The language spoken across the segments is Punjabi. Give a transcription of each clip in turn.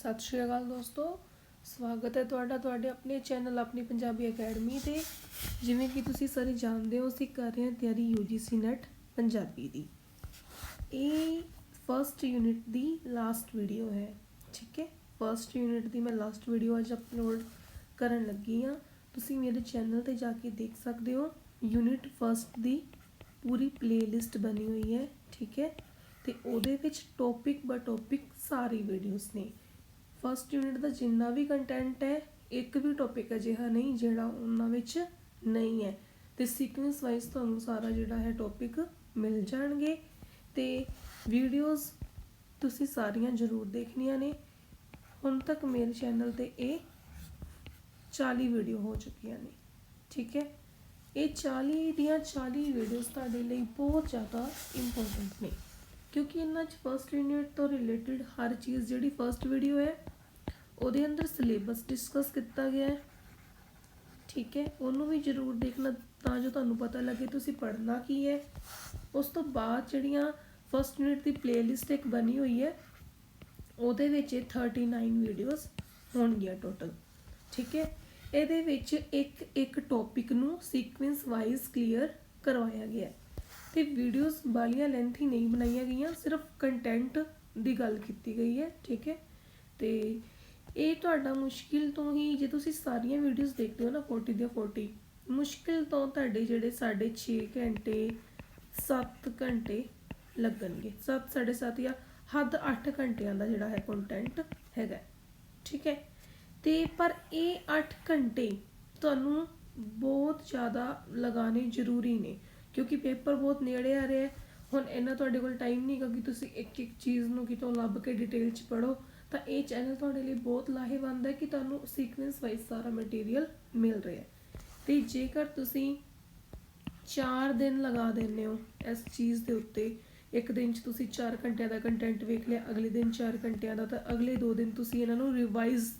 ਸਤਿ ਸ਼੍ਰੀ ਅਕਾਲ ਦੋਸਤੋ, ਸਵਾਗਤ ਹੈ ਤੁਹਾਡਾ ਤੁਹਾਡੇ ਆਪਣੇ ਚੈਨਲ ਆਪਣੀ ਪੰਜਾਬੀ ਅਕੈਡਮੀ ਤੇ। ਜਿਵੇਂ ਕਿ ਤੁਸੀਂ ਸਾਰੇ ਜਾਣਦੇ ਹੋ, ਅਸੀਂ ਕਰ ਰਹੇ ਹਾਂ ਤਿਆਰੀ UGC ਨੈਟ ਪੰਜਾਬੀ ਦੀ। ਇਹ ਫਰਸਟ ਯੂਨਿਟ ਦੀ ਲਾਸਟ ਵੀਡੀਓ ਹੈ, ਠੀਕ ਹੈ? ਫਰਸਟ ਯੂਨਿਟ ਦੀ ਮੈਂ ਲਾਸਟ ਵੀਡੀਓ ਅੱਜ ਅਪਲੋਡ ਕਰਨ ਲੱਗੀ ਹਾਂ। ਤੁਸੀਂ ਮੇਰੇ ਚੈਨਲ ਤੇ ਜਾ ਕੇ ਦੇਖ ਸਕਦੇ ਹੋ ਯੂਨਿਟ ਫਰਸਟ ਦੀ ਪੂਰੀ ਪਲੇਲਿਸਟ ਬਣੀ ਹੋਈ ਹੈ, ਠੀਕ ਹੈ? ਤੇ ਉਹਦੇ ਵਿੱਚ ਟੌਪਿਕ ਬਾ ਟੌਪਿਕ ਸਾਰੀ ਵੀਡੀਓਜ਼ ਨੇ। ਫਸਟ ਯੂਨਿਟ ਦਾ ਜਿੰਨਾ ਵੀ ਕੰਟੈਂਟ ਹੈ, ਇੱਕ ਵੀ ਟੌਪਿਕ ਅਜਿਹਾ ਨਹੀਂ ਜਿਹੜਾ ਉਹਨਾਂ ਵਿੱਚ ਨਹੀਂ ਹੈ। ਤੇ ਸੀਕੁਐਂਸ ਵਾਈਜ਼ ਤੁਹਾਨੂੰ ਸਾਰਾ ਜਿਹੜਾ ਹੈ ਟੌਪਿਕ ਮਿਲ ਜਾਣਗੇ। ਤੇ ਵੀਡੀਓਜ਼ ਤੁਸੀਂ ਸਾਰੀਆਂ ਜ਼ਰੂਰ ਦੇਖਣੀਆਂ ਨੇ। ਹੁਣ ਤੱਕ ਮੇਰੇ ਚੈਨਲ ਤੇ ਇਹ 40 ਵੀਡੀਓ ਹੋ ਚੁੱਕੀਆਂ ਨੇ। ਠੀਕ ਹੈ? ਇਹ 40 ਦੀਆਂ 40 ਵੀਡੀਓਜ਼ ਤੁਹਾਡੇ ਲਈ ਬਹੁਤ ਜ਼ਿਆਦਾ ਇੰਪੋਰਟੈਂਟ ਨੇ। ਕਿਉਂਕਿ ਇਹਨਾਂ 'ਚ ਫਰਸਟ ਯੂਨਿਟ ਤੋਂ ਰਿਲੇਟਡ ਹਰ ਚੀਜ਼ ਜਿਹੜੀ ਫਰਸਟ ਵੀਡੀਓ ਹੈ ਉਹਦੇ ਅੰਦਰ ਸਿਲੇਬਸ ਡਿਸਕਸ ਕੀਤਾ ਗਿਆ ਹੈ। ਠੀਕ ਹੈ, ਉਹਨੂੰ ਵੀ ਜ਼ਰੂਰ ਦੇਖਣਾ, ਤਾਂ ਜੋ ਤੁਹਾਨੂੰ ਪਤਾ ਲੱਗੇ ਤੁਸੀਂ ਪੜ੍ਹਨਾ ਕੀ ਹੈ। ਉਸ ਤੋਂ ਬਾਅਦ ਜਿਹੜੀਆਂ ਫਰਸਟ ਯੂਨਿਟ ਦੀ ਪਲੇਲਿਸਟ ਇੱਕ ਬਣੀ ਹੋਈ ਹੈ, ਉਹਦੇ ਵਿੱਚ ਇਹ 39 ਵੀਡੀਓਜ਼ ਹੋਣਗੀਆਂ ਟੋਟਲ ਠੀਕ ਹੈ, ਇਹਦੇ ਵਿੱਚ ਇੱਕ ਇੱਕ ਟੌਪਿਕ ਨੂੰ ਸੀਕੁਐਂਸ ਵਾਈਜ਼ ਕਲੀਅਰ ਕਰਵਾਇਆ ਗਿਆ ਹੈ। ਤੇ ਵੀਡੀਓਜ਼ ਬਾਲੀਆਂ ਲੈਂਥੀ ਨਹੀਂ ਬਣਾਈਆਂ ਗਈਆਂ, ਸਿਰਫ ਕੰਟੈਂਟ ਦੀ ਗੱਲ ਕੀਤੀ ਗਈ ਹੈ। ਠੀਕ ਹੈ, ਤੇ ਇਹ ਤੁਹਾਡਾ ਮੁਸ਼ਕਿਲ ਤੋਂ ਹੀ, ਜੇ ਤੁਸੀਂ ਸਾਰੀਆਂ ਵੀਡੀਓਜ਼ ਦੇਖਦੇ ਹੋ ਨਾ 40 ਦੀਆਂ 40 ਮੁਸ਼ਕਿਲ ਤੋਂ ਤੁਹਾਡੇ ਜਿਹੜੇ 6.5 ਘੰਟੇ 7 ਘੰਟੇ ਲੱਗਣਗੇ। 7 7.5 ਜਾਂ ਹੱਦ 8 ਘੰਟਿਆਂ ਦਾ ਜਿਹੜਾ ਹੈ ਕੰਟੈਂਟ ਹੈਗਾ। ਠੀਕ ਹੈ? ਤੇ ਪਰ ਇਹ 8 ਘੰਟੇ ਤੁਹਾਨੂੰ ਬਹੁਤ ਜ਼ਿਆਦਾ ਲਗਾਣੇ ਜ਼ਰੂਰੀ ਨੇ, ਕਿਉਂਕਿ ਪੇਪਰ ਬਹੁਤ ਨੇੜੇ ਆ ਰਿਹਾ ਹੈ। ਹੁਣ ਇਹਨਾਂ ਤੁਹਾਡੇ ਕੋਲ ਟਾਈਮ ਨਹੀਂ ਕਿ ਤੁਸੀਂ ਇੱਕ ਇੱਕ ਚੀਜ਼ ਨੂੰ ਕਿਤੋਂ ਲੱਭ ਕੇ ਡਿਟੇਲ ਚ ਪੜੋ ਤਾਂ ਇਹ ਚੈਨਲ ਤੁਹਾਡੇ ਲਈ ਬਹੁਤ ਲਾਹੇਵੰਦ ਹੈ ਕਿ ਤੁਹਾਨੂੰ ਸੀਕੁਐਂਸ ਵਾਈਜ਼ ਸਾਰਾ ਮਟੀਰੀਅਲ ਮਿਲ ਰਿਹਾ ਹੈ। ਤੇ ਜੇਕਰ ਤੁਸੀਂ 4 ਦਿਨ ਲਗਾ ਦਿੰਦੇ ਹੋ ਇਸ ਚੀਜ਼ ਦੇ ਉੱਤੇ, ਇੱਕ ਦਿਨ 'ਚ ਤੁਸੀਂ 4 ਘੰਟਿਆਂ ਦਾ ਕੰਟੈਂਟ ਵੇਖ ਲਿਆ, ਅਗਲੇ ਦਿਨ 4 ਘੰਟਿਆਂ ਦਾ, ਤਾਂ ਅਗਲੇ 2 ਦਿਨ ਤੁਸੀਂ ਇਹਨਾਂ ਨੂੰ ਰਿਵਾਈਜ਼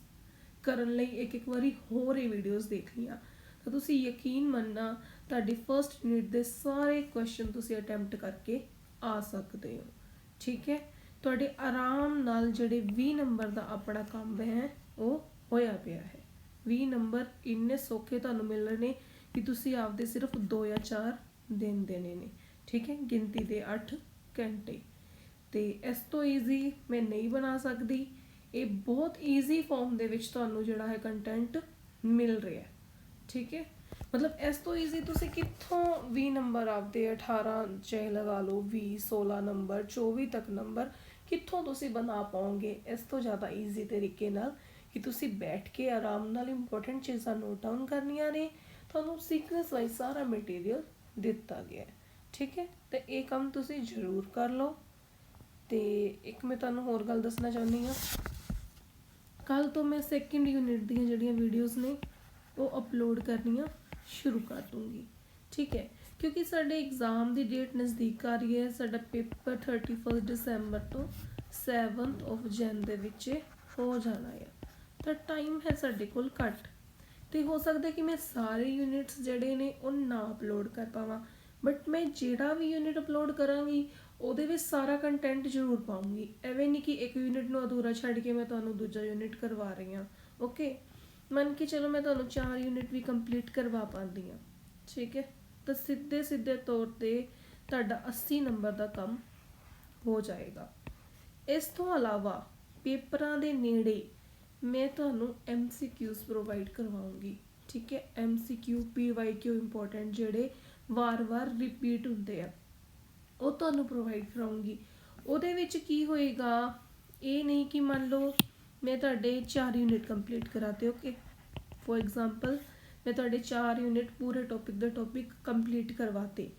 ਕਰਨ ਲਈ ਇੱਕ ਇੱਕ ਵਾਰੀ ਹੋਰ ਇਹ ਵੀਡੀਓਜ਼ ਦੇਖ ਲਈਆਂ। ਤਾਂ ਤੁਸੀਂ ਯਕੀਨ ਮੰਨਣਾ, ਤੁਹਾਡੀ ਫਰਸਟ ਯੂਨਿਟ ਦੇ ਸਾਰੇ ਕੁਐਸਚਨ ਤੁਸੀਂ ਅਟੈਂਪਟ ਕਰਕੇ ਆ ਸਕਦੇ ਹੋ। ਠੀਕ ਹੈ? ਤੁਹਾਡੇ ਆਰਾਮ ਨਾਲ ਜਿਹੜੇ 20 ਨੰਬਰ ਦਾ ਆਪਣਾ ਕੰਮ ਹੈ, ਉਹ ਹੋਇਆ ਪਿਆ ਹੈ। 20 ਨੰਬਰ ਇੰਨੇ ਸੌਖੇ ਤੁਹਾਨੂੰ ਮਿਲ ਰਹੇ ਨੇ ਕਿ ਤੁਸੀਂ ਆਪਦੇ ਸਿਰਫ 2 ਜਾਂ 4 ਦਿਨ ਦੇਣੇ ਨੇ। ਠੀਕ ਹੈ, ਗਿਣਤੀ ਦੇ 8 ਘੰਟੇ। ਤੇ ਇਸ ਤੋਂ ਈਜ਼ੀ ਮੈਂ ਨਹੀਂ ਬਣਾ ਸਕਦੀ। ਇਹ ਬਹੁਤ ਈਜ਼ੀ ਫਾਰਮ ਦੇ ਵਿੱਚ ਤੁਹਾਨੂੰ ਜਿਹੜਾ ਹੈ ਕੰਟੈਂਟ ਮਿਲ ਰਿਹਾ ਹੈ। ਠੀਕ ਹੈ, ਮਤਲਬ ਇਸ ਤੋਂ ਈਜ਼ੀ ਤੁਸੀਂ ਕਿੱਥੋਂ 20 ਨੰਬਰ ਆਪਦੇ 18 ਚਾਹੇ ਲਗਾ ਲਓ 20 16 ਨੰਬਰ 24 ਤੱਕ ਨੰਬਰ। ਕਿੱਥੋਂ ਤੁਸੀਂ ਬਣਾ ਪਾਓਗੇ? ਇਸ ਤੋਂ ਜ਼ਿਆਦਾ ਈਜ਼ੀ ਤਰੀਕੇ ਨਾਲ ਕਿ ਤੁਸੀਂ ਬੈਠ ਕੇ ਆਰਾਮ ਨਾਲ ਇੰਪੋਰਟੈਂਟ ਚੀਜ਼ਾਂ ਨੋਟ ਡਾਊਨ ਕਰਨੀਆਂ ਨੇ, ਤੁਹਾਨੂੰ ਸੀਕੁਐਂਸ ਵਾਈਜ਼ ਸਾਰਾ ਮਟੀਰੀਅਲ ਦਿੱਤਾ ਗਿਆ ਹੈ। ਠੀਕ ਹੈ? ਤੇ ਇਹ ਕੰਮ ਤੁਸੀਂ ਜ਼ਰੂਰ ਕਰ ਲਓ। ਤੇ ਇੱਕ ਮੈਂ ਤੁਹਾਨੂੰ ਹੋਰ ਗੱਲ ਦੱਸਣਾ ਚਾਹੁੰਦੀ ਹਾਂ। ਕੱਲ ਤੋਂ ਮੈਂ ਸੈਕਿੰਡ ਯੂਨਿਟ ਦੀਆਂ ਜਿਹੜੀਆਂ ਵੀਡੀਓਜ਼ ਨੇ, ਉਹ ਅਪਲੋਡ ਕਰਨੀਆਂ ਸ਼ੁਰੂ ਕਰ ਦੂੰਗੀ। ਠੀਕ ਹੈ? ਕਿਉਂਕਿ ਸਾਡੇ ਐਗਜ਼ਾਮ ਦੀ ਡੇਟ ਨਜ਼ਦੀਕ ਆ ਰਹੀ ਹੈ ਸਾਡਾ ਪੇਪਰ 31 ਦਸੰਬਰ ਤੋਂ 7th ਆਫ ਜਨ ਦੇ ਵਿੱਚ ਹੋ ਜਾਣਾ ਹੈ ਤਾਂ ਟਾਈਮ ਹੈ ਸਾਡੇ ਕੋਲ ਘੱਟ। ਤੇ ਹੋ ਸਕਦਾ ਕਿ ਮੈਂ ਸਾਰੇ ਯੂਨਿਟਸ ਜਿਹੜੇ ਨੇ ਉਹ ਨਾ ਅਪਲੋਡ ਕਰ ਪਾਵਾਂ। ਬਟ ਮੈਂ ਜਿਹੜਾ ਵੀ ਯੂਨਿਟ ਅਪਲੋਡ ਕਰਾਂਗੀ, ਉਹਦੇ ਵਿੱਚ ਸਾਰਾ ਕੰਟੈਂਟ ਜ਼ਰੂਰ ਪਾਉਂਗੀ। ਐਵੇਂ ਨਹੀਂ ਕਿ ਇੱਕ ਯੂਨਿਟ ਨੂੰ ਅਧੂਰਾ ਛੱਡ ਕੇ ਮੈਂ ਤੁਹਾਨੂੰ ਦੂਜਾ ਯੂਨਿਟ ਕਰਵਾ ਰਹੀ ਹਾਂ। ਓਕੇ ਮੰਨ ਕੇ ਚਲੋ ਮੈਂ ਤੁਹਾਨੂੰ ਚਾਰ ਯੂਨਿਟ ਵੀ ਕੰਪਲੀਟ ਕਰਵਾ ਪਾਉਂਦੀ ਹਾਂ। ਠੀਕ ਹੈ? ਤਾਂ ਸਿੱਧੇ ਸਿੱਧੇ ਤੌਰ ਤੇ ਤੁਹਾਡਾ 80 ਨੰਬਰ ਦਾ ਕੰਮ ਹੋ ਜਾਏਗਾ। ਇਸ ਤੋਂ ਇਲਾਵਾ ਪੇਪਰਾਂ ਦੇ ਨੇੜੇ ਮੈਂ ਤੁਹਾਨੂੰ MCQs ਪ੍ਰੋਵਾਈਡ ਕਰਵਾਉਂਗੀ। ਠੀਕ ਹੈ MCQ PYQ ਇੰਪੋਰਟੈਂਟ ਜਿਹੜੇ ਵਾਰ-ਵਾਰ ਰਿਪੀਟ ਹੁੰਦੇ ਆ, ਉਹ ਤੁਹਾਨੂੰ ਪ੍ਰੋਵਾਈਡ ਕਰਾਉਂਗੀ ਉਹਦੇ ਵਿੱਚ ਕੀ ਹੋਏਗਾ, ਇਹ ਨਹੀਂ ਕਿ ਮੰਨ ਲਓ ਮੈਂ ਤੁਹਾਡੇ 4 ਯੂਨਿਟ ਕੰਪਲੀਟ ਕਰਾਤੇ ਓਕੇ ਫੋਰ ਐਗਜ਼ਾਮਪਲ ਮੈਂ ਤੁਹਾਡੇ 4 ਯੂਨਿਟ ਪੂਰੇ ਟੌਪਿਕ ਦਾ ਟੌਪਿਕ ਕੰਪਲੀਟ ਕਰਵਾਤੇ।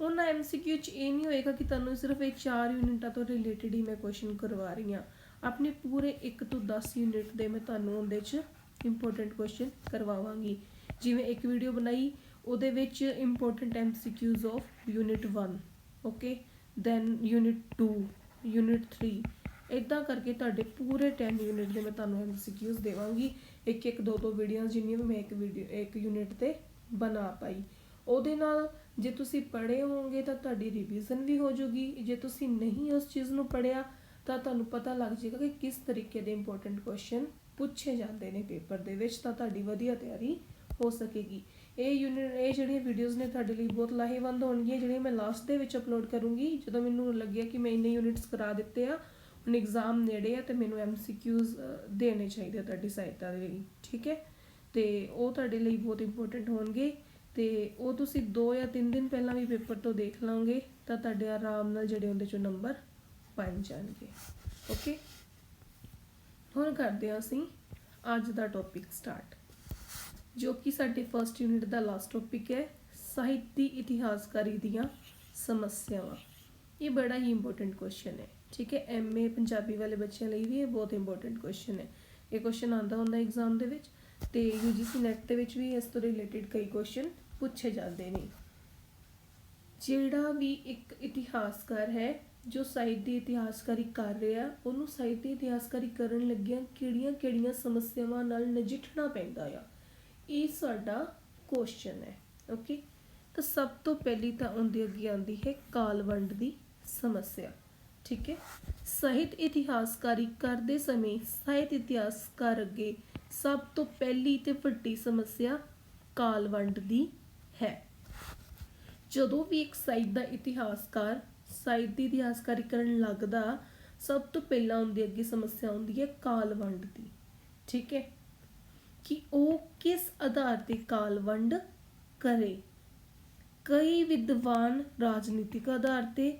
ਉਹਨਾਂ ਐਮਸੀਕਿਊ ਚ ਇਹ ਨਹੀਂ ਹੋਏਗਾ ਕਿ ਤੁਹਾਨੂੰ ਸਿਰਫ ਇਹ 4 ਯੂਨਿਟਾਂ ਤੋਂ ਰਿਲੇਟਡ ਹੀ ਮੈਂ ਕੁਐਸਚਨ ਕਰਵਾ ਰਹੀ ਹਾਂ। ਆਪਣੇ ਪੂਰੇ 1 ਤੋਂ 10 ਯੂਨਿਟ ਦੇ ਮੈਂ ਤੁਹਾਨੂੰ ਉਹਦੇ ਚ ਇੰਪੋਰਟੈਂਟ ਕੁਐਸਚਨ ਕਰਵਾਵਾਂਗੀ। ਜਿਵੇਂ ਇੱਕ ਵੀਡੀਓ ਬਣਾਈ, ਉਹਦੇ ਵਿੱਚ important MCQs of unit 1 okay then unit 2 unit 3 ਇਦਾਂ ਕਰਕੇ ਤੁਹਾਡੇ ਪੂਰੇ 10 ਯੂਨਿਟ ਦੇ ਮੈਂ ਤੁਹਾਨੂੰ ਐਮਸੀਕਿਊਜ਼ ਦੇਵਾਂਗੀ। ਇੱਕ ਇੱਕ ਦੋ ਦੋ ਵੀਡੀਓਜ਼ ਜਿੰਨੀਆਂ ਵੀ ਮੈਂ ਇੱਕ ਵੀਡੀਓ ਇੱਕ ਯੂਨਿਟ ਤੇ ਬਣਾ ਪਾਈ। ਉਹਦੇ ਨਾਲ ਜੇ ਤੁਸੀਂ ਪੜ੍ਹੇ ਹੋਵੋਗੇ ਤਾਂ ਤੁਹਾਡੀ ਰਿਵੀਜ਼ਨ ਵੀ ਹੋ ਜੂਗੀ ਜੇ ਤੁਸੀਂ ਨਹੀਂ ਉਸ ਚੀਜ਼ ਨੂੰ ਪੜ੍ਹਿਆ ਤਾਂ ਤੁਹਾਨੂੰ ਪਤਾ ਲੱਗ ਜਾਏਗਾ ਕਿ ਕਿਸ ਤਰੀਕੇ ਦੇ ਇੰਪੋਰਟੈਂਟ ਕੁਐਸਚਨ ਪੁੱਛੇ ਜਾਂਦੇ ਨੇ ਪੇਪਰ ਦੇ ਵਿੱਚ ਤਾਂ ਤੁਹਾਡੀ ਵਧੀਆ ਤਿਆਰੀ ਹੋ ਸਕੇਗੀ। ਇਹ ਯੂਨਿਟ ਇਹ ਜਿਹੜੀਆਂ ਵੀਡੀਓਜ਼ ਨੇ ਤੁਹਾਡੇ ਲਈ ਬਹੁਤ ਲਾਹੇਵੰਦ ਹੋਣਗੀਆਂ, ਜਿਹੜੀਆਂ ਮੈਂ ਲਾਸਟ ਦੇ ਵਿੱਚ ਅਪਲੋਡ ਕਰੂੰਗੀ। ਜਦੋਂ ਮੈਨੂੰ ਲੱਗਿਆ ਕਿ ਮੈਂ ਇੰਨੇ ਯੂਨਿਟਸ ਕਰਾ ਦਿੱਤੇ ਆ ਹੁਣ ਐਗਜ਼ਾਮ ਨੇੜੇ ਆ ਤੇ ਮੈਨੂੰ ਐਮਸੀਕਿਊਜ਼ ਦੇਣੇ ਚਾਹੀਦੇ ਆ ਤੁਹਾਡੀ ਸਹਾਇਤਾ ਦੇ ਲਈ, ਠੀਕ ਹੈ? ਤੇ ਉਹ ਤੁਹਾਡੇ ਲਈ ਬਹੁਤ ਇੰਪੋਰਟੈਂਟ ਹੋਣਗੇ ਤੇ ਉਹ ਤੁਸੀਂ 2 ਜਾਂ 3 ਦਿਨ ਪਹਿਲਾਂ ਵੀ ਪੇਪਰ ਤੋਂ ਦੇਖ ਲਓਗੇ, ਤਾਂ ਤੁਹਾਡੇ ਆਰਾਮ ਨਾਲ ਜਿਹੜੇ ਉਹਦੇ ਚੋਂ ਨੰਬਰ ਬਣ ਜਾਣਗੇ ਓਕੇ ਹੁਣ ਕਰਦੇ ਹਾਂ ਅਸੀਂ ਅੱਜ ਦਾ ਟੌਪਿਕ ਸਟਾਰਟ ਜੋ ਕਿ ਸਾਡੇ ਫਰਸਟ ਯੂਨਿਟ ਦਾ ਲਾਸਟ ਟੌਪਿਕ ਹੈ, ਸਾਹਿਤ ਦੀ ਇਤਿਹਾਸਕਾਰੀ ਦੀਆਂ ਸਮੱਸਿਆਵਾਂ। ਇਹ ਬੜਾ ਹੀ ਇੰਪੋਰਟੈਂਟ ਕੁਐਸਚਨ ਹੈ। ਠੀਕ ਹੈ ਐਮਏ ਪੰਜਾਬੀ ਵਾਲੇ ਬੱਚਿਆਂ ਲਈ ਵੀ ਇਹ ਬਹੁਤ ਇੰਪੋਰਟੈਂਟ ਕੁਐਸਚਨ ਹੈ। ਇਹ ਕੁਐਸਚਨ ਆਉਂਦਾ ਹੁੰਦਾ ਐਗਜ਼ਾਮ ਦੇ ਵਿੱਚ ਤੇ UGC ਨੈਟ ਦੇ ਵਿੱਚ ਵੀ ਇਸ ਤੋਂ ਰਿਲੇਟਡ ਕਈ ਕੁਐਸਚਨ ਪੁੱਛੇ ਜਾਂਦੇ ਨੇ। ਜਿਹੜਾ ਵੀ ਇੱਕ ਇਤਿਹਾਸਕਾਰ ਹੈ, ਜੋ ਸਾਹਿਤ ਦੀ ਇਤਿਹਾਸਕਾਰੀ ਕਰ ਰਿਹਾ, ਉਹਨੂੰ ਸਾਹਿਤ ਦੀ ਇਤਿਹਾਸਕਾਰੀ ਕਰਨ ਲੱਗਿਆਂ ਕਿਹੜੀਆਂ-ਕਿਹੜੀਆਂ ਸਮੱਸਿਆਵਾਂ ਨਾਲ ਨਜਿੱਠਣਾ ਪੈਂਦਾ ਆ? ਇਹ ਸਾਡਾ ਕੁਐਸਚਨ ਹੈ ਓਕੇ ਤਾਂ ਸਭ ਤੋਂ ਪਹਿਲੀ ਤਾਂ ਉਹਦੇ ਅੱਗੇ ਆਉਂਦੀ ਹੈ ਕਾਲਵੰਡ ਦੀ ਸਮੱਸਿਆ। ਠੀਕ ਹੈ। ਸਾਹਿਤ ਇਤਿਹਾਸਕਾਰੀ ਕਰਦੇ ਸਮੇਂ ਸਾਹਿਤ ਇਤਿਹਾਸਕਾਰ ਅੱਗੇ ਸਭ ਤੋਂ ਪਹਿਲੀ ਤੇ ਵੱਡੀ ਸਮੱਸਿਆ ਕਾਲ ਵੰਡ ਦੀ ਹੈ। ਜਦੋਂ ਵੀ ਇੱਕ ਸਾਹਿਤ ਦਾ ਇਤਿਹਾਸਕਾਰ ਸਾਹਿਤ ਦੀ ਇਤਿਹਾਸਕਾਰੀ ਕਰਨ ਲੱਗਦਾ, ਸਭ ਤੋਂ ਪਹਿਲਾਂ ਉਹਦੇ ਅੱਗੇ ਸਮੱਸਿਆ ਆਉਂਦੀ ਹੈ ਕਾਲ ਵੰਡ ਦੀ। ਠੀਕ ਹੈ। ਕਿ ਉਹ ਕਿਸ ਆਧਾਰ ਤੇ ਕਾਲ ਵੰਡ ਕਰੇ? ਕਈ ਵਿਦਵਾਨ ਰਾਜਨੀਤਿਕ ਆਧਾਰ ਤੇ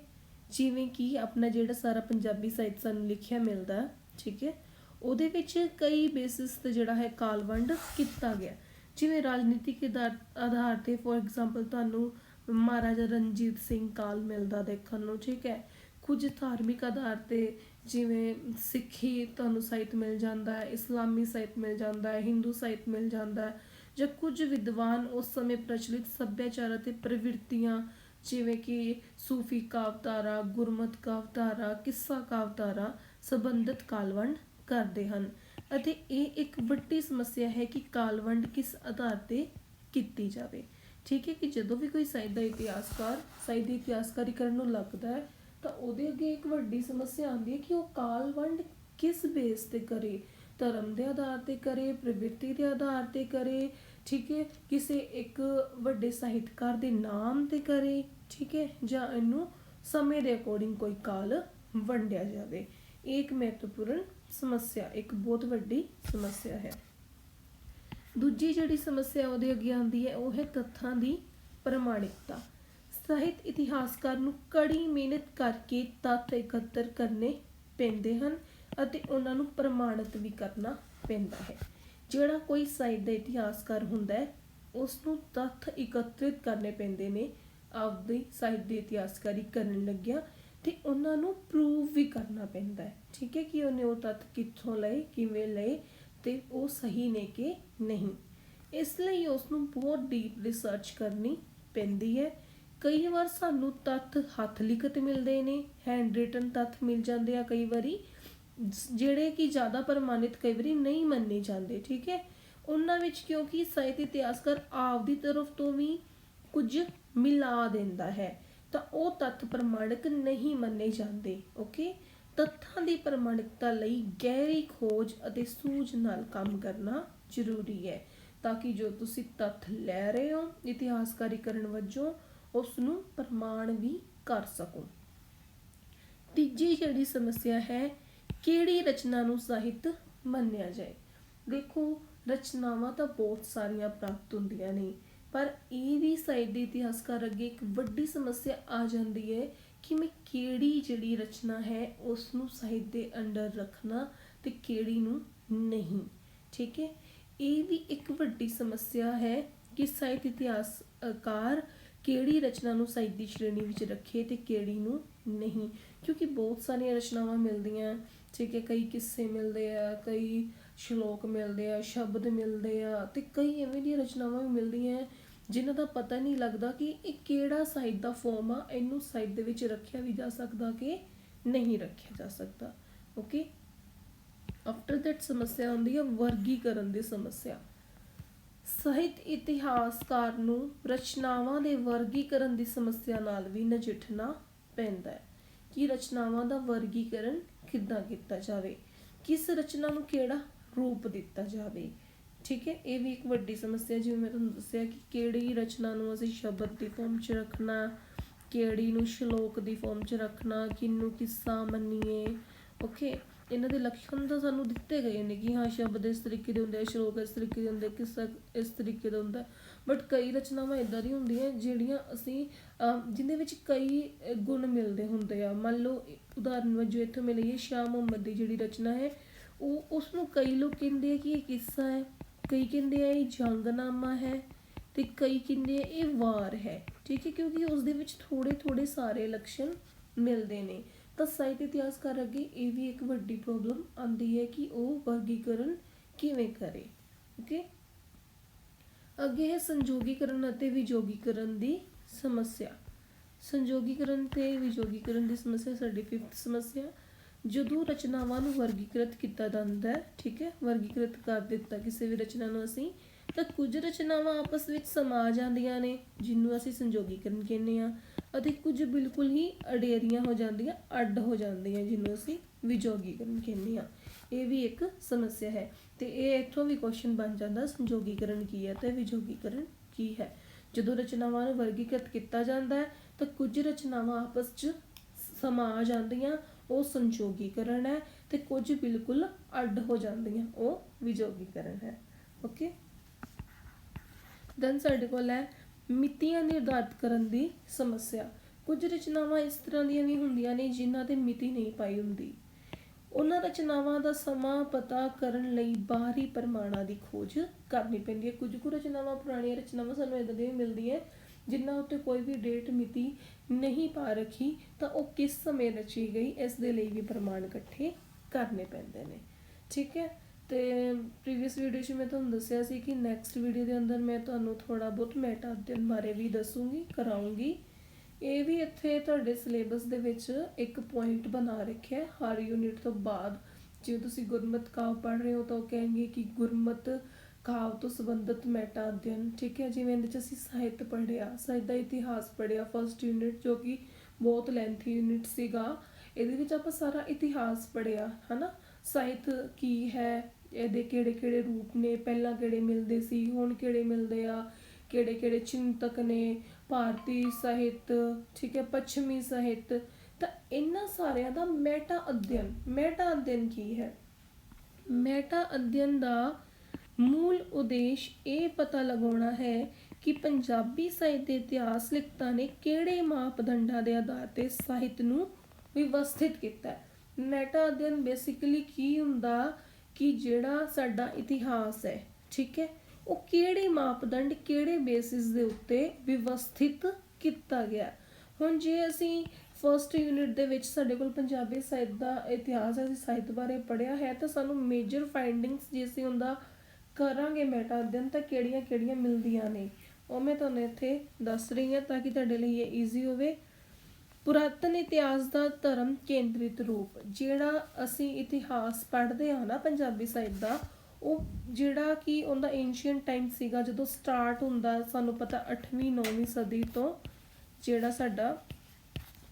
ਜਿਵੇਂ ਕਿ ਆਪਣਾ ਜਿਹੜਾ ਸਾਰਾ ਪੰਜਾਬੀ ਸਾਹਿਤ ਸਾਨੂੰ ਲਿਖਿਆ ਮਿਲਦਾ, ਠੀਕ ਹੈ? ਉਹਦੇ ਵਿੱਚ ਕਈ ਬੇਸਿਸ ਤੇ ਜਿਹੜਾ ਹੈ ਕਾਲਵੰਡ ਕੀਤਾ ਗਿਆ। ਜਿਵੇਂ ਰਾਜਨੀਤਿਕ ਆਧਾਰ ਆਧਾਰ ਤੇ ਫੋਰ ਐਗਜ਼ਾਮਪਲ ਤੁਹਾਨੂੰ ਮਹਾਰਾਜਾ ਰਣਜੀਤ ਸਿੰਘ ਕਾਲ ਮਿਲਦਾ ਦੇਖਣ ਨੂੰ, ਠੀਕ ਹੈ? ਕੁਝ ਧਾਰਮਿਕ ਆਧਾਰ ਤੇ ਜਿਵੇਂ ਸਿੱਖੀ ਤੁਹਾਨੂੰ ਸਾਹਿਤ ਮਿਲ ਜਾਂਦਾ ਹੈ, ਇਸਲਾਮੀ ਸਾਹਿਤ ਮਿਲ ਜਾਂਦਾ ਹੈ, ਹਿੰਦੂ ਸਾਹਿਤ ਮਿਲ ਜਾਂਦਾ ਹੈ ਜਾਂ ਕੁਝ ਵਿਦਵਾਨ ਉਸ ਸਮੇਂ ਪ੍ਰਚਲਿਤ ਸੱਭਿਆਚਾਰ ਅਤੇ ਪ੍ਰਵਿਰਤੀਆਂ ਜਿਵੇਂ ਕਿ ਸੂਫੀ ਕਾਵਤਾਰਾ, ਗੁਰਮਤ ਕਾਵਤਾਰਾ, ਕਿੱਸਾ ਕਾਵਤਾਰਾ ਸੰਬੰਧਿਤ ਕਾਲਵੰਡ ਕਰਦੇ ਹਨ। ਅਤੇ ਇਹ ਇੱਕ ਵੱਡੀ ਸਮੱਸਿਆ ਹੈ ਕਿ ਕਾਲਵੰਡ ਕਿਸ ਆਧਾਰ ਤੇ ਕੀਤੀ ਜਾਵੇ। ਠੀਕ ਹੈ ਕਿ ਜਦੋਂ ਵੀ ਕੋਈ ਸਾਹਿਤ ਦਾ ਇਤਿਹਾਸਕਾਰ, ਸਾਹਿਤ ਦੀ ਇਤਿਹਾਸਕਾਰੀ ਕਰਨ ਨੂੰ ਲੱਗਦਾ ਹੈ, ਤਾਂ ਉਹਦੇ ਅੱਗੇ ਇੱਕ ਵੱਡੀ ਸਮੱਸਿਆ ਆਉਂਦੀ ਹੈ ਕਿ ਉਹ ਕਾਲਵੰਡ ਕਿਸ ਬੇਸ ਤੇ ਕਰੇ? ਧਰਮ ਦੇ ਆਧਾਰ ਤੇ ਕਰੇ, ਪ੍ਰਵਿਰਤੀ ਦੇ ਆਧਾਰ ਤੇ ਕਰੇ, ਠੀਕ ਹੈ, ਕਿਸੇ ਇੱਕ ਵੱਡੇ ਸਾਹਿਤਕਾਰ ਦੇ ਨਾਮ ਤੇ ਕਰੇ ਠੀਕ ਹੈ, ਜਾਂ ਇਹਨੂੰ ਸਮੇਂ ਦੇ ਅਕੋਰਡਿੰਗ ਕੋਈ ਕਾਲ ਵੰਡਿਆ ਜਾਵੇ। ਇਹ ਇੱਕ ਮਹੱਤਵਪੂਰਨ ਸਮੱਸਿਆ, ਇੱਕ ਬਹੁਤ ਵੱਡੀ ਸਮੱਸਿਆ ਹੈ। ਦੂਜੀ ਜਿਹੜੀ ਸਮੱਸਿਆ ਉਹਦੇ ਅੱਗੇ ਆਉਂਦੀ ਹੈ, ਉਹ ਹੈ ਤੱਥਾਂ ਦੀ ਪ੍ਰਮਾਣਿਕਤਾ। ਸਾਹਿਤ ਇਤਿਹਾਸਕਾਰ ਨੂੰ ਕੜੀ ਮਿਹਨਤ ਕਰਕੇ ਤੱਥ ਇਕੱਤਰ ਕਰਨੇ ਪੈਂਦੇ ਹਨ ਅਤੇ ਉਹਨਾਂ ਨੂੰ ਪ੍ਰਮਾਣਿਤ ਵੀ ਕਰਨਾ ਪੈਂਦਾ ਹੈ। ਜਿਹੜਾ ਕੋਈ ਸਾਹਿਤ ਦਾ ਇਤਿਹਾਸਕਾਰ ਹੁੰਦਾ ਹੈ ਉਸ ਨੂੰ ਤੱਥ ਇਕੱਤਰਿਤ ਕਰਨੇ ਪੈਂਦੇ ਨੇ ਆਪਦੀ ਸਾਹਿਤ ਦੀ ਇਤਿਹਾਸਕਾਰੀ ਕਰਨ ਲੱਗਿਆ ਤੇ ਉਹਨਾਂ ਨੂੰ ਪ੍ਰੂਵ ਵੀ ਕਰਨਾ ਪੈਂਦਾ ਹੈ। ਠੀਕ ਹੈ ਕਿ ਉਹਨੇ ਉਹ ਤੱਥ ਕਿੱਥੋਂ ਲਏ, ਕਿਵੇਂ ਲਏ ਤੇ ਉਹ ਸਹੀ ਨੇ ਕਿ ਨਹੀਂ। ਇਸ ਲਈ ਉਸ ਨੂੰ ਬਹੁਤ ਡੀਪ ਰਿਸਰਚ ਕਰਨੀ ਪੈਂਦੀ ਹੈ। ਕਈ ਵਾਰ ਸਾਨੂੰ ਤੱਥ ਹੱਥ ਲਿਖਤ ਮਿਲਦੇ ਨੇ ਹੈਂਡ ਰਿਟਨ ਤੱਥ ਮਿਲ ਜਾਂਦੇ ਆ ਕਈ ਵਾਰੀ, ਜ- ਜਿਹੜੇ ਕਿ ਜ਼ਿਆਦਾ ਪ੍ਰਮਾਣਿਤ ਕਈ ਵਾਰੀ ਨਹੀਂ ਮੰਨੇ ਜਾਂਦੇ, ਠੀਕ ਹੈ। ਉਹਨਾਂ ਵਿੱਚ ਕਿਉਂਕਿ ਸਾਹਿਤ ਇਤਿਹਾਸਕਾਰ ਆਪਦੀ ਤਰਫ ਤੋਂ ਵੀ ਕੁਝ ਮਿਲਾ ਦਿੰਦਾ ਹੈ। ਤਾਂ ਉਹ ਤੱਥ ਪ੍ਰਮਾਣਿਕ ਨਹੀਂ ਮੰਨੇ ਜਾਂਦੇ ਓਕੇ ਤੱਥਾਂ ਦੀ ਪ੍ਰਮਾਣਿਕਤਾ ਲਈ ਗਹਿਰੀ ਖੋਜ ਅਤੇ ਸੂਝ ਨਾਲ ਕੰਮ ਕਰਨਾ ਜ਼ਰੂਰੀ ਹੈ, ਤਾਂ ਕਿ ਜੋ ਤੁਸੀਂ ਤੱਥ ਲੈ ਰਹੇ ਹੋ, ਇਤਿਹਾਸਕਾਰੀ ਕਰਨ ਵਜੋਂ ਉਸ ਨੂੰ ਪ੍ਰਮਾਣ ਵੀ ਕਰ ਸਕੋ। ਤੀਜੀ ਜਿਹੜੀ ਸਮੱਸਿਆ ਹੈ, ਕਿਹੜੀ ਰਚਨਾ ਨੂੰ ਸਾਹਿਤ ਮੰਨਿਆ ਜਾਏ? ਦੇਖੋ, ਰਚਨਾਵਾਂ ਤਾਂ ਬਹੁਤ ਸਾਰੀਆਂ ਪ੍ਰਾਪਤ ਹੁੰਦੀਆਂ ਨੇ। ਪਰ ਇਹ ਵੀ ਸਾਹਿਤ ਦੇ ਇਤਿਹਾਸਕਾਰ ਅੱਗੇ ਇੱਕ ਵੱਡੀ ਸਮੱਸਿਆ ਆ ਜਾਂਦੀ ਹੈ ਕਿ ਮੈਂ ਕਿਹੜੀ ਜਿਹੜੀ ਰਚਨਾ ਹੈ ਉਸ ਨੂੰ ਸਾਹਿਤ ਦੇ ਅੰਡਰ ਰੱਖਣਾ ਤੇ ਕਿਹੜੀ ਨੂੰ ਨਹੀਂ। ਠੀਕ ਹੈ? ਇਹ ਵੀ ਇੱਕ ਵੱਡੀ ਸਮੱਸਿਆ ਹੈ ਕਿ ਸਾਹਿਤ ਇਤਿਹਾਸਕਾਰ ਕਿਹੜੀ ਰਚਨਾ ਨੂੰ ਸਾਹਿਤ ਦੀ ਸ਼੍ਰੇਣੀ ਵਿੱਚ ਰੱਖੇ ਤੇ ਕਿਹੜੀ ਨੂੰ ਨਹੀਂ। ਕਿਉਂਕਿ ਬਹੁਤ ਸਾਰੀਆਂ ਰਚਨਾਵਾਂ ਮਿਲਦੀਆਂ, ਠੀਕ ਹੈ, ਕਈ ਕਿੱਸੇ ਮਿਲਦੇ ਆ, ਕਈ ਸ਼ਲੋਕ ਮਿਲਦੇ ਆ, ਸ਼ਬਦ ਮਿਲਦੇ ਆ ਤੇ ਕਈ ਐਵੇਂ ਦੀਆਂ ਰਚਨਾਵਾਂ ਵੀ ਮਿਲਦੀਆਂ ਜਿਨ੍ਹਾਂ ਦਾ ਪਤਾ ਨਹੀਂ ਲੱਗਦਾ ਕਿ ਇਹ ਕਿਹੜਾ ਸਾਹਿਤ ਦਾ ਫਾਰਮ ਆ, ਇਹਨੂੰ ਸਾਹਿਤ ਦੇ ਵਿੱਚ ਰੱਖਿਆ ਵੀ ਜਾ ਸਕਦਾ ਕਿ ਨਹੀਂ ਰੱਖਿਆ ਜਾ ਸਕਦਾ ਓਕੇ ਆਫਟਰ ਦੈਟ ਸਮੱਸਿਆ ਆਉਂਦੀ ਹੈ ਵਰਗੀਕਰਨ ਦੀ ਸਮੱਸਿਆ। ਸਾਹਿਤ ਇਤਿਹਾਸਕਾਰ ਨੂੰ ਰਚਨਾਵਾਂ ਦੇ ਵਰਗੀਕਰਨ ਦੀ ਸਮੱਸਿਆ ਨਾਲ ਵੀ ਨਜਿੱਠਣਾ ਪੈਂਦਾ ਹੈ ਕਿ ਰਚਨਾਵਾਂ ਦਾ ਵਰਗੀਕਰਨ ਕਿੱਦਾਂ ਕੀਤਾ ਜਾਵੇ, ਕਿਸ ਰਚਨਾ ਨੂੰ ਕਿਹੜਾ ਰੂਪ ਦਿੱਤਾ ਜਾਵੇ। ਠੀਕ ਹੈ ਇਹ ਵੀ ਇੱਕ ਵੱਡੀ ਸਮੱਸਿਆ ਜਿਵੇਂ ਮੈਂ ਤੁਹਾਨੂੰ ਦੱਸਿਆ ਕਿ ਕਿਹੜੀ ਰਚਨਾ ਨੂੰ ਅਸੀਂ ਸ਼ਬਦ ਦੀ ਫਾਰਮ 'ਚ ਰੱਖਣਾ ਕਿਹੜੀ ਨੂੰ ਸ਼ਲੋਕ ਦੀ ਫਾਰਮ 'ਚ ਰੱਖਣਾ ਕਿਹਨੂੰ ਕਿੱਸਾ ਮੰਨੀਏ ਓਕੇ ਇਹਨਾਂ ਦੇ ਲੱਛਣ ਤਾਂ ਸਾਨੂੰ ਦਿੱਤੇ ਗਏ ਨੇ ਕਿ ਹਾਂ ਸ਼ਬਦ ਇਸ ਤਰੀਕੇ ਦੇ ਹੁੰਦੇ ਆ ਸ਼ਲੋਕ ਇਸ ਤਰੀਕੇ ਦੇ ਹੁੰਦੇ ਆ ਕਿੱਸਾ ਇਸ ਤਰੀਕੇ ਦਾ ਹੁੰਦਾ ਬਟ ਕਈ ਰਚਨਾਵਾਂ ਇਦਾਂ ਦੀ ਹੁੰਦੀਆਂ ਜਿਹੜੀਆਂ ਅਸੀਂ ਅਮ, ਜਿਹਦੇ ਵਿੱਚ ਕਈ ਗੁਣ ਮਿਲਦੇ ਹੁੰਦੇ ਆ। ਮੰਨ ਲਓ ਉਦਾਹਰਨ ਵਜੋਂ ਇੱਥੋਂ ਮੈਂ ਲਈਏ ਸ਼ਾਹ ਮੁਹੰਮਦ ਦੀ ਜਿਹੜੀ ਰਚਨਾ ਹੈ ਉਹ ਉਸ ਨੂੰ ਕਈ ਲੋਕ ਕਹਿੰਦੇ ਆ ਕਿ ਇਹ ਕਿੱਸਾ ਹੈ। ਕਈ ਕਹਿੰਦੇ ਆ ਇਹ ਜੰਗਨਾਮਾ ਹੈ ਤੇ ਕਈ ਕਹਿੰਦੇ ਆ ਇਹ ਵਾਰ ਹੈ, ਠੀਕ ਹੈ? ਕਿਉਂਕਿ ਉਸ ਦੇ ਵਿੱਚ ਥੋੜੇ ਥੋੜੇ ਸਾਰੇ ਲੱਛਣ ਮਿਲਦੇ ਨੇ। ਤਾਂ ਸਾਹਿਤ ਇਤਿਹਾਸਕਾਰ ਅੱਗੇ ਇਹ ਵੀ ਇੱਕ ਵੱਡੀ ਪ੍ਰੋਬਲਮ ਆਉਂਦੀ ਹੈ ਕਿ ਉਹ ਵਰਗੀਕਰਨ ਕਿਵੇਂ ਕਰੇ ਓਕੇ ਅੱਗੇ ਹੈ ਸੰਜੋਗੀਕਰਨ ਅਤੇ ਵਿਜੋਗੀਕਰਨ ਦੀ ਸਮੱਸਿਆ। ਸੰਯੋਗੀਕਰਨ ਤੇ ਵਿਜੋਗੀਕਰਨ ਦੀ ਸਮੱਸਿਆ, ਸਾਡੀ 5th ਸਮੱਸਿਆ। ਜਦੋਂ ਰਚਨਾਵਾਂ ਨੂੰ ਵਰਗੀਕ੍ਰਿਤ ਕੀਤਾ ਜਾਂਦਾ ਹੈ, ਠੀਕ ਹੈ, ਵਰਗੀਕ੍ਰਿਤ ਕਰ ਦਿੱਤਾ ਕਿਸੇ ਵੀ ਰਚਨਾ ਨੂੰ ਅਸੀਂ, ਤਾਂ ਕੁਝ ਰਚਨਾਵਾਂ ਆਪਸ ਵਿੱਚ ਸਮਾ ਜਾਂਦੀਆਂ ਨੇ, ਜਿਹਨੂੰ ਅਸੀਂ ਸੰਯੋਗੀਕਰਨ ਕਹਿੰਦੇ ਆ ਅਤੇ ਕੁਝ ਬਿਲਕੁਲ ਹੀ ਅਡੇਰੀਆਂ ਹੋ ਜਾਂਦੀਆਂ, ਅੱਡ ਹੋ ਜਾਂਦੀਆਂ, ਜਿਹਨੂੰ ਅਸੀਂ ਵਿਯੋਗੀਕਰਨ ਕਹਿੰਦੇ ਆ ਇਹ ਵੀ ਇੱਕ ਸਮੱਸਿਆ ਹੈ, ਤੇ ਇਹ ਇੱਥੋਂ ਵੀ ਕੁਐਸਚਨ ਬਣ ਜਾਂਦਾ ਸੰਯੋਗੀਕਰਨ ਕੀ ਹੈ ਤੇ ਵਿਯੋਗੀਕਰਨ ਕੀ ਹੈ। ਜਦੋਂ ਰਚਨਾਵਾਂ ਨੂੰ ਵਰਗੀਕ੍ਰਿਤ ਕੀਤਾ ਜਾਂਦਾ ਹੈ, ਤਾਂ ਕੁਝ ਰਚਨਾਵਾਂ ਆਪਸ 'ਚ ਸਮਾ ਜਾਂਦੀਆਂ ਉਹ ਸੰਯੋਗੀਕਰਨ ਹੈ ਤੇ ਕੁਝ ਬਿਲਕੁਲ ਅੱਡ ਹੋ ਜਾਂਦੀਆਂ, ਉਹ ਵਿਜੋਗੀਕਰਨ ਹੈ। ਓਕੇ ਦੈਨ ਸਾਡੇ ਕੋਲ ਹੈ ਮਿਤੀਆਂ ਨਿਰਧਾਰਤ ਕਰਨ ਦੀ ਸਮੱਸਿਆ। ਕੁਝ ਰਚਨਾਵਾਂ ਇਸ ਤਰ੍ਹਾਂ ਦੀਆਂ ਵੀ ਹੁੰਦੀਆਂ ਨੇ ਜਿਨ੍ਹਾਂ ਤੇ ਮਿਤੀ ਨਹੀਂ ਪਾਈ ਹੁੰਦੀ। ਉਹਨਾਂ ਰਚਨਾਵਾਂ ਦਾ ਸਮਾਂ ਪਤਾ ਕਰਨ ਲਈ ਬਾਹਰੀ ਪ੍ਰਮਾਣਾਂ ਦੀ ਖੋਜ ਕਰਨੀ ਪੈਂਦੀ ਹੈ। ਕੁਝ ਕੁ ਰਚਨਾਵਾਂ, ਪੁਰਾਣੀਆਂ ਰਚਨਾਵਾਂ ਸਾਨੂੰ ਇਦਾਂ ਦੀ ਵੀ ਮਿਲਦੀਆਂ। ਜਿਨ੍ਹਾਂ ਉੱਤੇ ਕੋਈ ਵੀ ਡੇਟ ਮਿਤੀ ਨਹੀਂ ਪਾ ਰੱਖੀ, ਤਾਂ ਉਹ ਕਿਸ ਸਮੇਂ ਰਚੀ ਗਈ, ਇਸ ਦੇ ਲਈ ਵੀ ਪ੍ਰਮਾਣ ਇਕੱਠੇ ਕਰਨੇ ਪੈਂਦੇ ਨੇ। ਠੀਕ ਹੈ? ਤੇ ਪ੍ਰੀਵੀਅਸ ਵੀਡੀਓ 'ਚ ਮੈਂ ਤੁਹਾਨੂੰ ਦੱਸਿਆ ਸੀ ਕਿ ਨੈਕਸਟ ਵੀਡੀਓ ਦੇ ਅੰਦਰ ਮੈਂ ਤੁਹਾਨੂੰ ਥੋੜਾ ਬਹੁਤ ਮੈਟਾ ਅਧਿਐਨ ਬਾਰੇ ਵੀ ਦੱਸੂਗੀ ਕਰਾਉਂਗੀ ਇਹ ਵੀ ਇੱਥੇ ਤੁਹਾਡੇ ਸਿਲੇਬਸ ਦੇ ਵਿੱਚ ਇੱਕ ਪੁਆਇੰਟ ਬਣਾ ਰੱਖਿਆ ਹਰ ਯੂਨਿਟ ਤੋਂ ਬਾਅਦ ਜੇ ਤੁਸੀਂ ਗੁਰਮਤ ਕਾਵ ਪੜ੍ਹ ਰਹੇ ਹੋ ਤਾਂ ਉਹ ਕਹਿਣਗੇ ਕਿ ਗੁਰਮਤ ਕਾਵ ਤੋਂ ਸੰਬੰਧਿਤ ਮੈਟਾ ਅਧਿਐਨ, ਠੀਕ ਹੈ, ਜਿਵੇਂ ਇਹਦੇ ਚ ਅਸੀਂ ਸਾਹਿਤ ਪੜ੍ਹਿਆ, ਸਾਹਿਤ ਦਾ ਇਤਿਹਾਸ ਪੜ੍ਹਿਆ ਫਰਸਟ ਯੂਨਿਟ ਜੋ ਕਿ ਬਹੁਤ ਲੈਂਥੀ ਯੂਨਿਟ ਸੀਗਾ, ਇਹਦੇ ਵਿੱਚ ਆਪਾਂ ਸਾਰਾ ਇਤਿਹਾਸ ਪੜ੍ਹਿਆ, ਹਨਾ? ਸਾਹਿਤ ਕੀ ਹੈ, ਇਹਦੇ ਕਿਹੜੇ ਕਿਹੜੇ ਰੂਪ ਨੇ, ਪਹਿਲਾਂ ਕਿਹੜੇ ਮਿਲਦੇ ਸੀ, ਹੁਣ ਕਿਹੜੇ ਮਿਲਦੇ ਆ, ਕਿਹੜੇ ਕਿਹੜੇ ਚਿੰਤਕ ਨੇ, ਭਾਰਤੀ ਸਾਹਿਤ, ਠੀਕ ਹੈ, ਪੱਛਮੀ ਸਾਹਿਤ, ਤਾਂ ਇਹਨਾਂ ਸਾਰਿਆਂ ਦਾ ਮੈਟਾ ਅਧਿਐਨ ਮੈਟਾ ਅਧਿਐਨ ਕੀ ਹੈ? ਮੈਟਾ ਅਧਿਐਨ ਦਾ ਮੂਲ ਉਦੇਸ਼ ਇਹ ਪਤਾ ਲਗਾਉਣਾ ਹੈ ਕਿ ਪੰਜਾਬੀ ਸਾਹਿਤ ਦੇ ਇਤਿਹਾਸ ਲਿਖਤਾਂ ਨੇ ਕਿਹੜੇ ਮਾਪਦੰਡਾਂ ਦੇ ਆਧਾਰ ਤੇ ਸਾਹਿਤ ਨੂੰ ਵਿਵਸਥਿਤ ਕੀਤਾ ਹੈ। ਮੈਟਾ ਅਧਿਐਨ ਬੇਸਿਕਲੀ ਕੀ ਹੁੰਦਾ ਕਿ ਜਿਹੜਾ ਸਾਡਾ ਇਤਿਹਾਸ ਹੈ, ਠੀਕ ਹੈ, ਉਹ ਕਿਹੜੇ ਮਾਪਦੰਡ, ਕਿਹੜੇ ਬੇਸਿਸ ਦੇ ਉੱਤੇ ਵਿਵਸਥਿਤ ਕੀਤਾ ਗਿਆ ਹੁਣ ਜੇ ਅਸੀਂ ਫਰਸਟ ਯੂਨਿਟ ਦੇ ਵਿੱਚ ਸਾਡੇ ਕੋਲ ਪੰਜਾਬੀ ਸਾਹਿਤ ਦਾ ਇਤਿਹਾਸ ਅਸੀਂ ਸਾਹਿਤ ਬਾਰੇ ਪੜ੍ਹਿਆ ਹੈ, ਤਾਂ ਸਾਨੂੰ ਮੇਜਰ ਫਾਈਂਡਿੰਗਸ ਜੇ ਅਸੀਂ ਹੁੰਦਾ ਕਰਾਂਗੇ ਮੈਟਾ, ਦਿਨ ਤਾਂ ਕਿਹੜੀਆਂ ਕਿਹੜੀਆਂ ਮਿਲਦੀਆਂ ਨੇ। ਉਹ ਮੈਂ ਤੁਹਾਨੂੰ ਇੱਥੇ ਦੱਸ ਰਹੀ ਹਾਂ ਤਾਂ ਕਿ ਤੁਹਾਡੇ ਲਈ ਇਹ ਈਜ਼ੀ ਹੋਵੇ। ਪੁਰਾਤਨ ਇਤਿਹਾਸ ਦਾ ਧਰਮ ਕੇਂਦਰਿਤ ਰੂਪ, ਜਿਹੜਾ ਅਸੀਂ ਇਤਿਹਾਸ ਪੜ੍ਹਦੇ ਹਾਂ ਨਾ ਪੰਜਾਬੀ ਸਾਹਿਤ ਦਾ, ਉਹ ਜਿਹੜਾ ਕਿ ਉਹਦਾ ਐਂਸ਼ੀਅੰਟ ਟਾਈਮ ਸੀਗਾ, ਜਦੋਂ ਸਟਾਰਟ ਹੁੰਦਾ, ਸਾਨੂੰ ਪਤਾ 8ਵੀਂ 9ਵੀਂ ਸਦੀ ਤੋਂ ਜਿਹੜਾ ਸਾਡਾ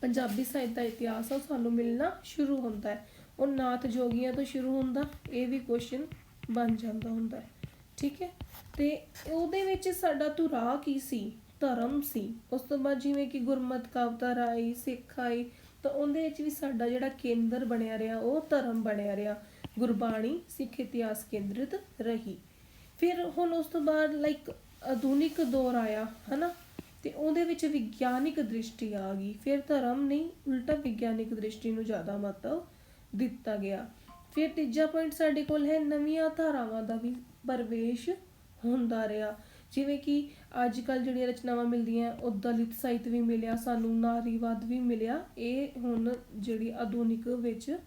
ਪੰਜਾਬੀ ਸਾਹਿਤ ਦਾ ਇਤਿਹਾਸ ਆ, ਉਹ ਸਾਨੂੰ ਮਿਲਣਾ ਸ਼ੁਰੂ ਹੁੰਦਾ ਹੈ। ਉਹ ਨਾਥ ਜੋਗੀਆਂ ਤੋਂ ਸ਼ੁਰੂ ਹੁੰਦਾ, ਇਹ ਵੀ ਕੁਐਸਚਨ ਬਣ ਜਾਂਦਾ ਹੁੰਦਾ ਹੈ। ਠੀਕ ਹੈ? ਤੇ ਉਹਦੇ ਵਿੱਚ ਸਾਡਾ ਧੁਰਾ ਕੀ ਸੀ? ਧਰਮ ਸੀ। ਉਸ ਤੋਂ ਬਾਅਦ ਜਿਵੇਂ ਕਿ ਗੁਰਮਤ ਕਵਿਤਾ ਆਈ ਸਿੱਖ ਆਈ, ਤਾਂ ਉਹਦੇ ਵਿੱਚ ਵੀ ਸਾਡਾ ਜਿਹੜਾ ਕੇਂਦਰ ਬਣਿਆ ਰਿਹਾ, ਉਹ ਧਰਮ ਬਣਿਆ ਰਿਹਾ। ਗੁਰਬਾਣੀ ਸਿੱਖ ਇਤਿਹਾਸ ਕੇਂਦਰਿਤ ਰਹੀ। ਫਿਰ ਹੁਣ ਉਸ ਤੋਂ ਬਾਅਦ ਲਾਈਕ ਆਧੁਨਿਕ ਦੌਰ ਆਇਆ, ਹਨਾ? ਤੇ ਉਹਦੇ ਵਿੱਚ ਵਿਗਿਆਨਿਕ ਦ੍ਰਿਸ਼ਟੀ ਆ ਗਈ। ਫਿਰ ਧਰਮ ਨਹੀਂ, ਉਲਟਾ ਵਿਗਿਆਨਿਕ ਦ੍ਰਿਸ਼ਟੀ ਨੂੰ ਜ਼ਿਆਦਾ ਮਹੱਤਵ ਦਿੱਤਾ ਗਿਆ। ਫਿਰ ਤੀਜਾ ਪੁਆਇੰਟ ਸਾਡੇ ਕੋਲ ਹੈ, ਨਵੀਆਂ ਧਾਰਾਵਾਂ ਦਾ ਵੀ ਪ੍ਰਵੇਸ਼ ਹੁੰਦਾ ਰਿਹਾ। ਜਿਵੇਂ ਕਿ ਅੱਜ ਕੱਲ ਜਿਹੜੀਆਂ ਰਚਨਾਵਾਂ ਮਿਲਦੀਆਂ, ਉਹ ਦਲਿਤ ਸਾਹਿਤ ਵੀ ਮਿਲਿਆ, ਸਾਨੂੰ ਨਾਰੀਵਾਦ ਵੀ ਮਿਲਿਆ। ਇਹ ਹੁਣ ਜਿਹੜੀ ਆਧੁਨਿਕ ਵਿੱਚ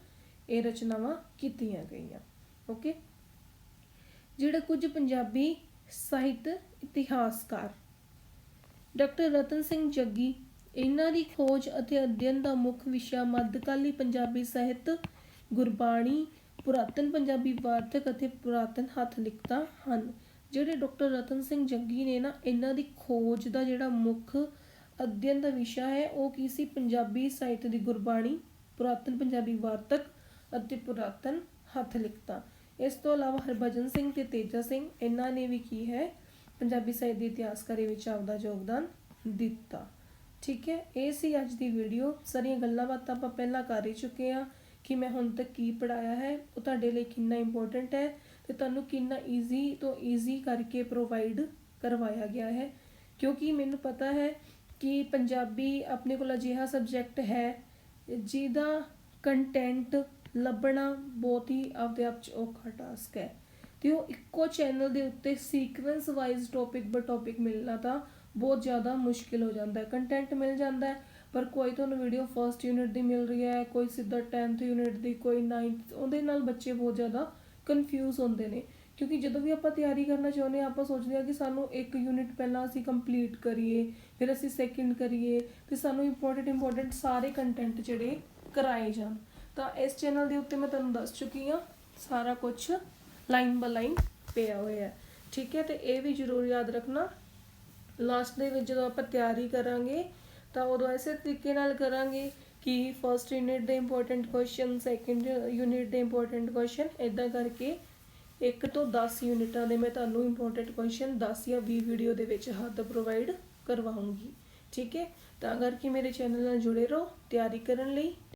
ਇਹ ਰਚਨਾਵਾਂ ਕੀਤੀਆਂ ਗਈਆਂ। ਓਕੇ ਜਿਹੜਾ ਕੁਝ ਪੰਜਾਬੀ ਸਾਹਿਤ ਇਤਿਹਾਸਕਾਰ ਡਾਕਟਰ ਰਤਨ ਸਿੰਘ ਜੱਗੀ, ਇਹਨਾਂ ਦੀ ਖੋਜ ਅਤੇ ਅਧਿਐਨ ਦਾ ਮੁੱਖ ਵਿਸ਼ਾ ਮੱਧਕਾਲੀ ਪੰਜਾਬੀ ਸਾਹਿਤ ਗੁਰਬਾਣੀ ਪੁਰਾਤਨ ਪੰਜਾਬੀ ਵਾਰਤਕ ਅਤੇ ਪੁਰਾਤਨ ਹੱਥ ਲਿਖਤਾਂ ਹਨ, ਜਿਹੜੇ ਡਾਕਟਰ ਰਤਨ ਸਿੰਘ ਜੱਗੀ ਨੇ ਨਾ ਇਹਨਾਂ ਦੀ ਖੋਜ ਦਾ ਜਿਹੜਾ ਮੁੱਖ ਅਧਿਐਨ ਦਾ ਵਿਸ਼ਾ ਹੈ, ਉਹ ਕੀ ਸੀ? ਪੰਜਾਬੀ ਸਾਹਿਤ ਦੀ ਗੁਰਬਾਣੀ, ਪੁਰਾਤਨ ਪੰਜਾਬੀ ਵਾਰਤਕ ਅਤੇ ਪੁਰਾਤਨ ਹੱਥ ਲਿਖਤਾਂ। ਇਸ ਤੋਂ ਇਲਾਵਾ ਹਰਭਜਨ ਸਿੰਘ ਤੇ ਤੇਜਾ ਸਿੰਘ, ਇਹਨਾਂ ਨੇ ਵੀ ਕੀ ਹੈ? ਪੰਜਾਬੀ ਸਾਹਿਤ ਦੇ ਇਤਿਹਾਸਕਾਰੀ ਵਿੱਚ ਆਪਦਾ ਯੋਗਦਾਨ ਦਿੱਤਾ। ਠੀਕ ਹੈ, ਇਹ ਸੀ ਅੱਜ ਦੀ ਵੀਡੀਓ ਸਾਰੀਆਂ ਗੱਲਾਂ ਬਾਤਾਂ ਆਪਾਂ ਪਹਿਲਾਂ ਕਰ ਹੀ ਚੁੱਕੇ ਹਾਂ। ਕਿ ਮੈਂ ਹੁਣ ਤੱਕ ਕੀ ਪੜਾਇਆ ਹੈ, ਉਹ ਤੁਹਾਡੇ ਲਈ ਕਿੰਨਾ ਇੰਪੋਰਟੈਂਟ ਹੈ ਤੇ ਤੁਹਾਨੂੰ ਕਿੰਨਾ ਈਜ਼ੀ ਤੋਂ ਈਜ਼ੀ ਕਰਕੇ ਪ੍ਰੋਵਾਈਡ ਕਰਵਾਇਆ ਗਿਆ ਹੈ। ਕਿਉਂਕਿ ਮੈਨੂੰ ਪਤਾ ਹੈ ਕਿ ਪੰਜਾਬੀ ਆਪਣੇ ਕੋਲ ਅਜਿਹਾ ਸਬਜੈਕਟ ਹੈ, ਜਿਹਦਾ ਕੰਟੈਂਟ ਲੱਭਣਾ ਬਹੁਤ ਹੀ ਆਪਦੇ ਆਪ ਚ ਔਖਾ ਟਾਸਕ ਹੈ। ਤੇ ਉਹ ਇੱਕੋ ਚੈਨਲ ਦੇ ਉੱਤੇ sequence wise topic by topic ਮਿਲਣਾ ਤਾਂ ਬਹੁਤ ਜ਼ਿਆਦਾ ਮੁਸ਼ਕਿਲ ਹੋ ਜਾਂਦਾ ਹੈ। ਕੰਟੈਂਟ ਮਿਲ ਜਾਂਦਾ ਹੈ ਪਰ ਕੋਈ ਤੁਹਾਨੂੰ ਵੀਡੀਓ ਫਰਸਟ ਯੂਨਿਟ ਦੀ ਮਿਲ ਰਹੀ ਹੈ, ਕੋਈ ਸਿੱਧਾ 10th ਯੂਨਿਟ ਦੀ, ਕੋਈ 9th ਉਹਦੇ ਨਾਲ ਬੱਚੇ ਬਹੁਤ ਜ਼ਿਆਦਾ ਕਨਫਿਊਜ਼ ਹੁੰਦੇ ਨੇ। ਕਿਉਂਕਿ ਜਦੋਂ ਵੀ ਆਪਾਂ ਤਿਆਰੀ ਕਰਨਾ ਚਾਹੁੰਦੇ ਹਾਂ, ਆਪਾਂ ਸੋਚਦੇ ਹਾਂ ਕਿ ਸਾਨੂੰ ਇੱਕ ਯੂਨਿਟ ਪਹਿਲਾਂ ਅਸੀਂ ਕੰਪਲੀਟ ਕਰੀਏ, ਫਿਰ ਅਸੀਂ ਸੈਕਿੰਡ ਕਰੀਏ, ਤੇ ਸਾਨੂੰ ਇੰਪੋਰਟੈਂਟ ਇੰਪੋਰਟੈਂਟ ਸਾਰੇ ਕੰਟੈਂਟ ਜਿਹੜੇ ਕਰਾਏ ਜਾਣ। ਤਾਂ ਇਸ ਚੈਨਲ ਦੇ ਉੱਤੇ ਮੈਂ ਤੁਹਾਨੂੰ ਦੱਸ ਚੁੱਕੀ ਹਾਂ, ਸਾਰਾ ਕੁਝ ਲਾਈਨ ਬਾਈ ਲਾਈਨ ਪਿਆ ਹੋਇਆ ਹੈ। ਠੀਕ ਹੈ, ਤੇ ਇਹ ਵੀ ਜ਼ਰੂਰ ਯਾਦ ਰੱਖਣਾ। ਲਾਸਟ ਦੇ ਵਿੱਚ ਜਦੋਂ ਆਪਾਂ ਤਿਆਰੀ ਕਰਾਂਗੇ ਤਾਂ ਉਦੋਂ ਐਸੇ ਤਰੀਕੇ ਨਾਲ ਕਰਾਂਗੇ ਕਿ ਫਰਸਟ ਯੂਨਿਟ ਦੇ ਇੰਪੋਰਟੈਂਟ ਕੁਐਸਚਨ ਸੈਕੰਡ ਯੂਨਿਟ ਦੇ ਇੰਪੋਰਟੈਂਟ ਕੁਐਸਚਨ ਇਦਾਂ ਕਰਕੇ 1 ਤੋਂ 10 ਯੂਨਿਟਾਂ ਦੇ ਮੈਂ ਤੁਹਾਨੂੰ ਇੰਪੋਰਟੈਂਟ ਕੁਐਸਚਨ 10 ਜਾਂ 20 ਵੀਡੀਓ ਦੇ ਵਿੱਚ ਹੱਦ ਪ੍ਰੋਵਾਈਡ ਕਰਵਾਉਂਗੀ। ਠੀਕ ਹੈ? ਤਾਂ ਕਰਕੇ ਮੇਰੇ ਚੈਨਲ ਨਾਲ ਜੁੜੇ ਰਹੋ, ਤਿਆਰੀ ਕਰਨ ਲਈ।